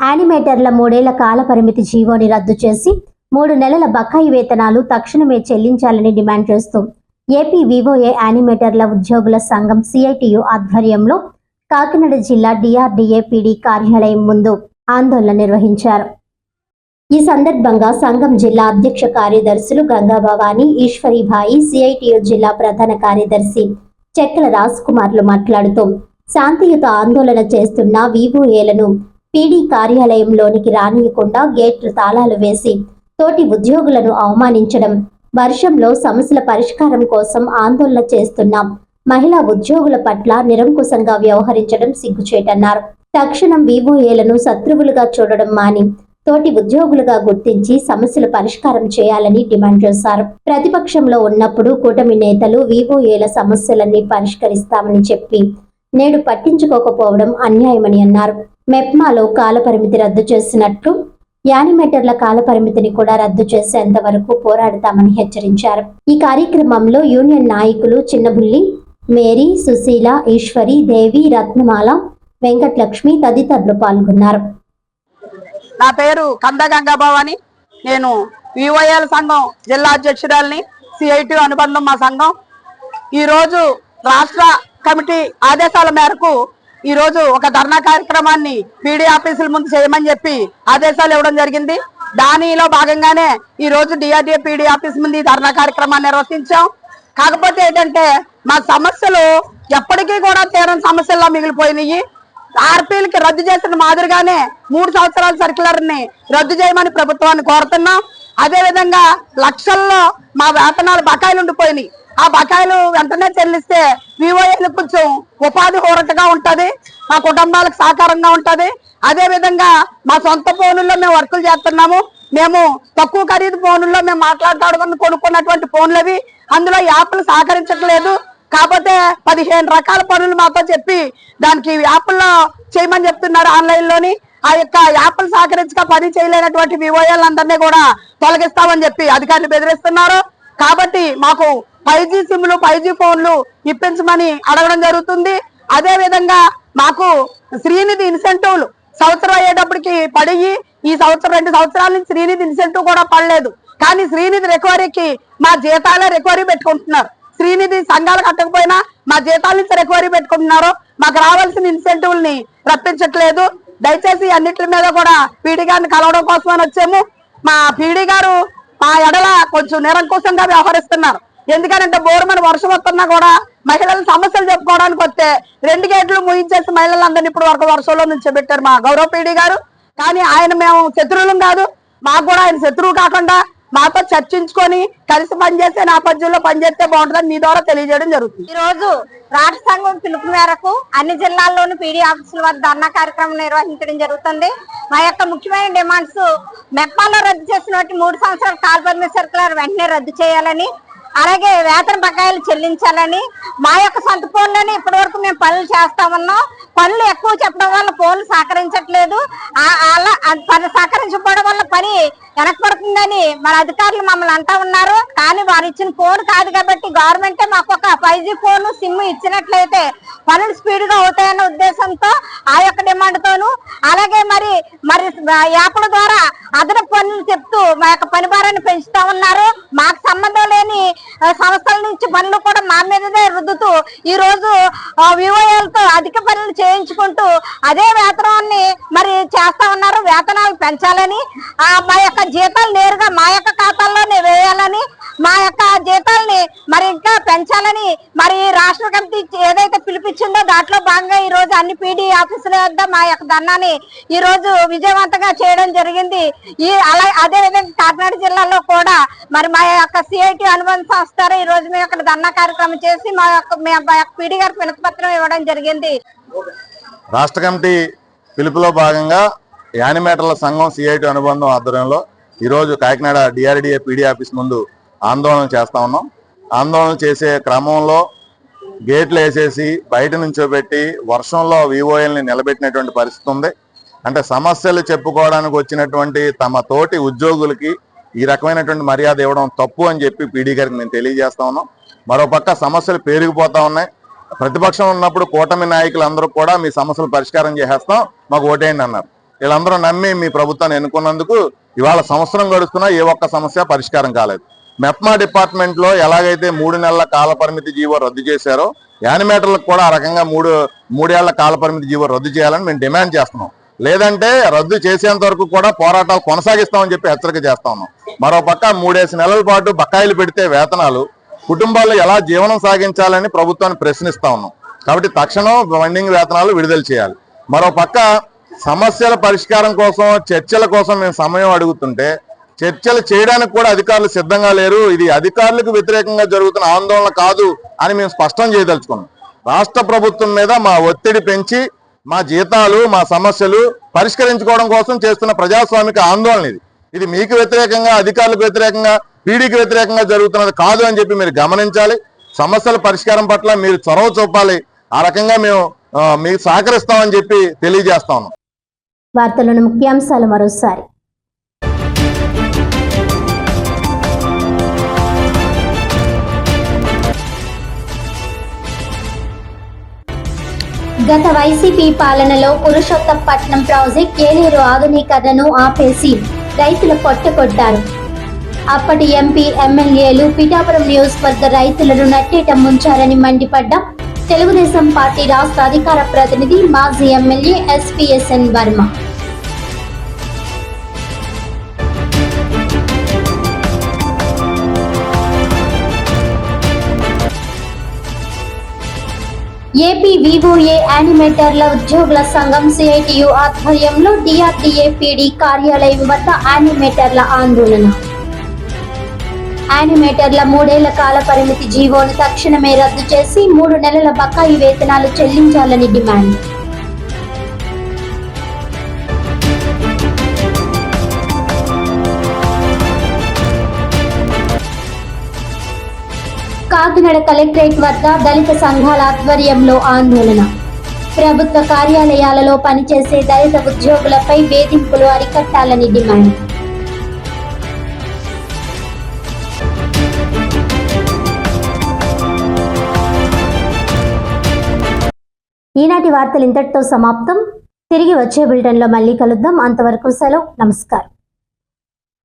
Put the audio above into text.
యానిమేటర్ల మూడేళ్ళ కాల పరిమితి జీవోని రద్దు చేసి మూడు నెలల బకాయి వేతనాలు తక్షణమే చెల్లించాలని డిమాండ్ చేస్తూ ఏపీ వివోఏ యానిమేటర్ల ఉద్యోగుల సంఘం సిఐటియు ఆధ్వర్యంలో కాకినాడ జిల్లా డిఆర్డీఏ పిడి కార్యాలయం ముందు ఆందోళన నిర్వహించారు. ఈ సందర్భంగా సంఘం జిల్లా అధ్యక్ష కార్యదర్శులు గంగా భవాని ఈశ్వరీభాయి సిఐటియు జిల్లా ప్రధాన కార్యదర్శి చెక్కల రాజ్ కుమార్లు మాట్లాడుతూ శాంతియుత ఆందోళన చేస్తున్న వివోఏలను పీడీ కార్యాలయంలోనికి రానియకుండా గేట్లు తాళాలు వేసి తోటి ఉద్యోగులను అవమానించడం వర్షంలో సమస్యల పరిష్కారం కోసం ఆందోళన చేస్తున్నాం మహిళా ఉద్యోగుల పట్ల నిరంకుశంగా వ్యవహరించడం సిగ్గుచేటన్నారు. తక్షణం వివోఏలను శత్రువులుగా చూడడం మాని తోటి ఉద్యోగులుగా గుర్తించి సమస్యల పరిష్కారం చేయాలని డిమాండ్ చేశారు. ప్రతిపక్షంలో ఉన్నప్పుడు కూటమి నేతలు వివోఏల సమస్యలన్నీ పరిష్కరిస్తామని చెప్పి నేడు పట్టించుకోకపోవడం అన్యాయమని అన్నారు. మెప్మాలో కాలపరిమితి రద్దు చేసినట్లు యానిమేటర్ల కాలపరిమితిని కూడా రద్దు చేసేంత వరకు పోరాడతామని హెచ్చరించారు. ఈ కార్యక్రమంలో యూనియన్ నాయకులు చిన్నబుల్లి మేరీ సుశీల ఈశ్వరి దేవి రత్నమాల వెంకటలక్ష్మి తదితరులు పాల్గొన్నారు. నా పేరు కంద గంగాభవాని. నేను వివైఎల్ సంఘం జిల్లా అధ్యక్షురాలని సిఐటి అనుబంధం మా సంఘం. ఈ రోజు రాష్ట్ర కమిటీ ఆదేశాల మేరకు ఈ రోజు ఒక ధర్నా కార్యక్రమాన్ని పీడీ ఆఫీసుల ముందు చేయమని చెప్పి ఆదేశాలు ఇవ్వడం జరిగింది. దానిలో భాగంగానే ఈ రోజు డిఆర్డీఏ పీడీ ఆఫీస్ ముందు ఈ ధర్నా కార్యక్రమాన్ని నిర్వహించాం. కాకపోతే ఏంటంటే మా సమస్యలు ఎప్పటికీ కూడా తీరని సమస్యల్లో మిగిలిపోయినాయి. ఆర్పీలకి రద్దు చేసిన మాదిరిగానే మూడు సంవత్సరాల సర్క్యులర్ని రద్దు చేయమని ప్రభుత్వాన్ని కోరుతున్నాం. అదే విధంగా లక్షల్లో మా వేతనాలు బకాయిలు ఉండిపోయినాయి ఆ బకాయిలు వెంటనే చెల్లిస్తే వివోఏలు కొంచెం ఉపాధి హోరటగా ఉంటది మా కుటుంబాలకు సహకారంగా ఉంటది. అదే విధంగా మా సొంత ఫోనుల్లో మేము వర్కులు చేస్తున్నాము. మేము తక్కువ ఖరీదు ఫోనుల్లో మేము మాట్లాడుకోవడం కొనుక్కున్నటువంటి ఫోన్లు అవి. అందులో యాప్లు సహకరించట్లేదు. కాకపోతే పదిహేను రకాల పనులు మాతో చెప్పి దానికి యాప్ల్లో చేయమని చెప్తున్నారు ఆన్లైన్లోని ఆ యొక్క యాప్లు సహకరించక పని చేయలేనటువంటి వివోఎల్ కూడా తొలగిస్తామని చెప్పి అధికారులు బెదిరిస్తున్నారు. కాబట్టి మాకు ఫైవ్ జీ సిమ్లు ఫైవ్ జీ ఫోన్లు ఇప్పించమని అడగడం జరుగుతుంది. అదే విధంగా మాకు శ్రీనిధి ఇన్సెంటివ్లు సంవత్సరం అయ్యేటప్పటికి పడిగి ఈ సంవత్సరం రెండు సంవత్సరాల నుంచి శ్రీనిధి ఇన్సెంటివ్ కూడా పడలేదు. కానీ శ్రీనిధి రికవరీకి మా జీతాలే రికవరీ పెట్టుకుంటున్నారు. శ్రీనిధి సంఘాలు కట్టకపోయినా మా జీతాల నుంచి రికవరీ పెట్టుకుంటున్నారు. మాకు రావాల్సిన ఇన్సెంటివ్ని రప్పించట్లేదు. దయచేసి అన్నిటి మీద కూడా పీడీ గారిని కలవడం కోసమని వచ్చాము. మా పీడీ గారు మా ఎడల కొంచెం నిరంకుశంగా వ్యవహరిస్తున్నారు. ఎందుకంటే బోరుమని వర్షం వస్తున్నా కూడా మహిళల సమస్యలు చెప్పుకోవడానికి వస్తే రెండు గేట్లు ముగించేసి మహిళలందరినీ ఇప్పుడు వరకు వర్షంలో నుంచోబెట్టారు మా గౌరవ పీడి గారు. కానీ ఆయన మేము శత్రువులం కాదు. మాకు కూడా ఆయన శత్రువు కాకుండా మాతో చర్చించుకొని కలిసి పనిచేసే నేపథ్యంలో పనిచేస్తే బాగుంటుందని మీ ద్వారా తెలియజేయడం జరుగుతుంది. ఈ రోజు రాష్ట్ర సంఘం పిలుపు మేరకు అన్ని జిల్లాల్లోనూ పీడీ ఆఫీసుల వద్ద ధర్నా కార్యక్రమం నిర్వహించడం జరుగుతుంది. మా యొక్క ముఖ్యమైన డిమాండ్స్ మెప్పాలో రద్దు చేసినటువంటి మూడు సంవత్సరాల కాల్ పర్మిట్ సర్కులర్ వెంటనే రద్దు చేయాలని అలాగే వేతన బకాయిలు చెల్లించాలని మా యొక్క సొంత ఫోన్లోనే ఇప్పటి వరకు మేము పనులు చేస్తా ఉన్నాం. పనులు ఎక్కువ చెప్పడం వల్ల ఫోన్లు సహకరించట్లేదు. అలా పని సహకరించకపోవడం వల్ల పని వెనకపడుతుందని మన అధికారులు మమ్మల్ని అంటా ఉన్నారు. కానీ వారు ఇచ్చిన ఫోన్ కాదు కాబట్టి గవర్నమెంటే మాకు ఒక ఫైవ్ జీ ఫోన్ సిమ్ ఇచ్చినట్లయితే పనులు స్పీడ్గా అవుతాయన్న ఉద్దేశంతో ఆ యొక్క డిమాండ్ తోను అలాగే మరి మరి యాప్ల ద్వారా అదనపు పనులు చెప్తూ మా యొక్క పని భారాన్ని పెంచుతా ఉన్నారు. మాకు సంబంధం లేని సంస్థల నుంచి పనులు కూడా మా మీదనే రుద్దుతూ ఈ రోజు వివోఏలతో అధిక పనులు చేయించుకుంటూ అదే వేతనాన్ని మరి చేస్తా ఉన్నారు వేతనాలు పెంచాలని ఆ మా యొక్క జీతాలు నేరుగా మా యొక్క ఖాతాల్లోనే వేయాలని మా యొక్క జీతాల్ని మరి ఇంకా పెంచాలని మరి రాష్ట్ర కమిటీ ఏదైతే పిలిపించిందో దాంట్లో భాగంగా ఈ రోజు అన్ని పీడీ ఆఫీసుల వద్ద మా యొక్క ధర్నాన్ని ఈ రోజు విజయవంతంగా చేయడం జరిగింది. ఈ అలా అదే విధంగా కాకినాడ జిల్లాలో కూడా మరి మా యొక్క సిఐటి అనుబంధ సంస్థ ఈ రోజు మేము అక్కడ ధర్నా కార్యక్రమం చేసి మా యొక్క మా యొక్క పీడీ గారికి వినతిపత్రం ఇవ్వడం జరిగింది. రాష్ట్ర కమిటీ పిలుపులో భాగంగా యానిమేటర్ల సంఘం సిఐటి అనుబంధం ఆధ్వర్యంలో ఈరోజు కాకినాడ డిఆర్డిఏ పీడీ ఆఫీస్ ముందు ఆందోళన చేస్తా ఉన్నాం. ఆందోళన చేసే క్రమంలో గేట్లు వేసేసి బయట నుంచోబెట్టి వర్షంలో వివోఎల్ని నిలబెట్టినటువంటి పరిస్థితి ఉంది. అంటే సమస్యలు చెప్పుకోవడానికి వచ్చినటువంటి తమ తోటి ఉద్యోగులకి ఈ రకమైనటువంటి మర్యాద ఇవ్వడం తప్పు అని చెప్పి పీడీ గారికి మేము తెలియజేస్తా ఉన్నాం. మరోపక్క సమస్యలు పెరిగిపోతా ఉన్నాయి. ప్రతిపక్షం ఉన్నప్పుడు కూటమి నాయకులు అందరూ కూడా మీ సమస్యలు పరిష్కారం చేసేస్తాం. మాకు ఓటేయండి అన్నారు. వీళ్ళందరూ నమ్మి మీ ప్రభుత్వాన్ని ఎన్నుకున్నందుకు ఇవాళ సంవత్సరం గడుస్తున్నా ఏ ఒక్క సమస్య పరిష్కారం కాలేదు. మెప్మా డిపార్ట్మెంట్లో ఎలాగైతే మూడు నెలల కాలపరిమితి జీవో రద్దు చేశారో యానిమేటర్లకు కూడా ఆ రకంగా మూడు మూడేళ్ళ కాలపరిమితి జీవో రద్దు చేయాలని మేము డిమాండ్ చేస్తున్నాం. లేదంటే రద్దు చేసేంత వరకు కూడా పోరాటాలు కొనసాగిస్తామని చెప్పి హెచ్చరిక చేస్తా ఉన్నాం. మరోపక్క మూడేసి నెలల పాటు బకాయిలు పెడితే వేతనాలు కుటుంబాల్లో ఎలా జీవనం సాగించాలని ప్రభుత్వాన్ని ప్రశ్నిస్తా ఉన్నాం. కాబట్టి తక్షణం బండింగ్ వేతనాలు విడుదల చేయాలి. మరోపక్క సమస్యల పరిష్కారం కోసం చర్చల కోసం మేము సమయం అడుగుతుంటే చర్చలు చేయడానికి కూడా అధికారులు సిద్ధంగా లేరు. ఇది అధికారులకు వ్యతిరేకంగా జరుగుతున్న ఆందోళన కాదు అని మేము స్పష్టం చేయదలుచుకున్నాం. రాష్ట్ర ప్రభుత్వం మీద మా ఒత్తిడి పెంచి మా జీతాలు మా సమస్యలు పరిష్కరించుకోవడం కోసం చేస్తున్న ప్రజాస్వామిక ఆందోళన ఇది. ఇది మీకు వ్యతిరేకంగా అధికారులకు వ్యతిరేకంగా పీడీకి వ్యతిరేకంగా జరుగుతున్నది కాదు అని చెప్పి మీరు గమనించాలి. సమస్యల పరిష్కారం పట్ల మీరు చొరవ చూపాలి. ఆ రకంగా మేము మీకు సహకరిస్తామని చెప్పి తెలియజేస్తాము వార్తలను ముఖ్యాంశాలు మరోసారి. గత వైసీపీ పాలనలో పురుషోత్తపట్నం ప్రాజెక్ట్ ఏలేరు ఆధునీకరణను ఆపేసి రైతులు పొట్టకొట్టారు అప్పటి ఎంపీ ఎమ్మెల్యేలు పిఠాపురం నియోజకవర్గ రైతులను నట్టేట ముంచారని మండిపడ్డ తెలుగుదేశం పార్టీ రాష్ట్ర అధికార ప్రతినిధి మాజీ MLA SPSN Varma. AP VOA యానిమేటర్ల ఉద్యోగుల సంఘం సిఐటియు ఆధ్వర్యంలో డిఆర్డిఏ పీడీ కార్యాలయం వద్ద యానిమేటర్ల ఆందోళన. యానిమేటర్ల మూడేళ్ళ కాల పరిమితి జీవోను తక్షణమే రద్దు చేసి మూడు నెలల బకాయి వేతనాలు చెల్లించాలని డిమాండ్. కాకినాడ కలెక్టరేట్ వద్ద దళిత సంఘాల ఆధ్వర్యంలో ఆందోళన. ప్రభుత్వ కార్యాలయాలలో పనిచేసే దళిత ఉద్యోగులపై వేధింపులు అరికట్టాలని డిమాండ్. ఈనాటి వార్తలు ఇంతటితో సమాప్తం. తిరిగి వచ్చే బులెటిన్లో మళ్ళీ కలుద్దాం. అంతవరకు సెలవు. నమస్కారం.